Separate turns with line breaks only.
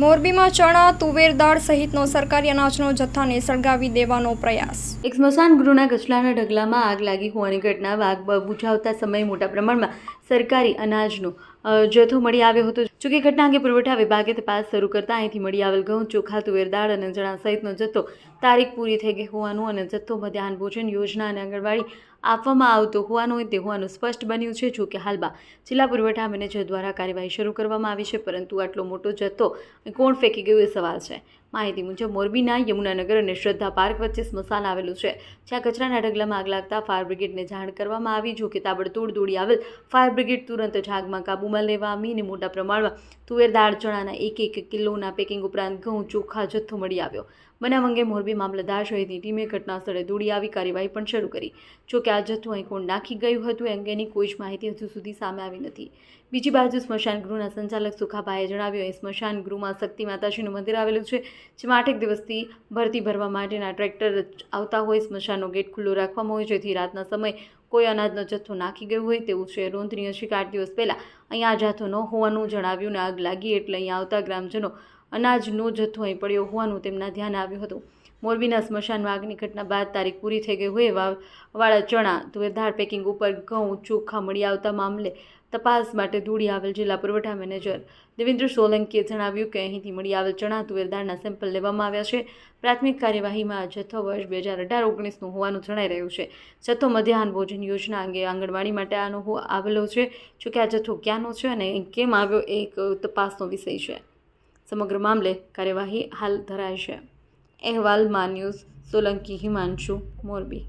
મોરબીમાં ચણા, તુવેર દાળ સહિતનો સરકારી અનાજનો જથ્થાને સળગાવી દેવાનો પ્રયાસ.
એક સ્મશાન ગૃહના ગસલાના ઢગલામાં આગ લાગી હોવાની ઘટના. આગ બુઝાવતા સમયે મોટા પ્રમાણમાં સરકારી અનાજનો જથ્થો મળી આવ્યો હતો. જોકે ઘટના અંગે પુરવઠા વિભાગે તપાસ શરૂ કરતા અહીંથી મળી આવેલ ઘઉં, ચોખા, તુવેર દાળ અને ચણા સહિતનો જથ્થો તારીખ પૂરી થઈ ગઈ હોવાનું અને જથ્થો મધ્યાહન ભોજન યોજના અને આંગણવાડી આપવામાં આવતો હોવાનું તે હોવાનું સ્પષ્ટ બન્યું છે. જોકે હાલમાં જિલ્લા પુરવઠા મેનેજર દ્વારા કાર્યવાહી શરૂ કરવામાં આવી છે, પરંતુ આટલો મોટો જથ્થો કોણ ફેંકી ગયું એ સવાલ છે. માહિતી મુજબ, મોરબીના યમુનાનગર અને શ્રદ્ધા પાર્ક વચ્ચે સ્મશાન આવેલું છે, જ્યાં કચરાના ઢગલામાં આગ લાગતા ફાયર બ્રિગેડને જાણ કરવામાં આવી. જો કે તાબડતોડ દોડી આવેલ ફાયર બ્રિગેડ તુરંત જ કાબૂમાં લેવા આવીને મોટા પ્રમાણમાં તુવેર દાળ, ચણાના એક એક કિલોના પેકિંગ ઉપરાંત ઘઉં, ચોખા, જથ્થો મળી આવ્યો. બનાવ અંગે મોરબી મામલતદાર સહિતની ટીમે ઘટના સ્થળે દોડી આવી કાર્યવાહી પણ શરૂ કરી. જો કે આ જથ્થો અહીં કોણ નાખી ગયું હતું અંગેની કોઈ જ માહિતી હજુ સુધી સામે આવી નથી. બીજી બાજુ સ્મશાન ગૃહના સંચાલક સુખાભાઈએ જણાવ્યું એ સ્મશાન ગૃહમાં શક્તિ માતાજીનું મંદિર આવેલું છે જેમાં આઠેક દિવસથી ભરતી ભરવા માટેના ટ્રેક્ટર આવતા હોય, સ્મશાનનો ગેટ ખુલ્લો રાખવામાં હોય, જેથી રાતના સમયે કોઈ અનાજનો જથ્થો નાખી ગયો હોય તેવું છે. નોંધનીય છે કે આઠ દિવસ પહેલાં અહીંયા આ જથ્થો ન હોવાનું જણાવ્યું ને આગ લાગી એટલે અહીંયા આવતા ગ્રામજનો અનાજનો જથ્થો અહીં પડ્યો હોવાનું તેમના ધ્યાન આવ્યું હતું. મોરબીના સ્મશાનમાં આગની ઘટના બાદ તારીખ પૂરી થઈ ગઈ હોય એવા વાળા ચણા, તુવેર પેકિંગ ઉપર ઘઉં, ચોખા મળી આવતા મામલે તપાસ માટે દોડી આવેલ જિલ્લા પુરવઠા મેનેજર દેવેન્દ્ર સોલંકીએ જણાવ્યું કે અહીંથી મળી આવેલ ચણા, તુવેર દાળના સેમ્પલ લેવામાં આવ્યા છે. પ્રાથમિક કાર્યવાહીમાં જથ્થો વર્ષ બે હજાર અઢાર ઓગણીસનું હોવાનું જણાઈ રહ્યું છે. જથ્થો મધ્યાહન ભોજન યોજના અંગે આંગણવાડી માટે આનો આવેલો છે. જોકે આ જથ્થો ક્યાંનો છે અને કેમ આવ્યો એક તપાસનો વિષય છે. સમગ્ર મામલે કાર્યવાહી હાલ ધરાય છે. અહેવાલ માન્યુસ સોલંકી હિમાંશુ મોરબી.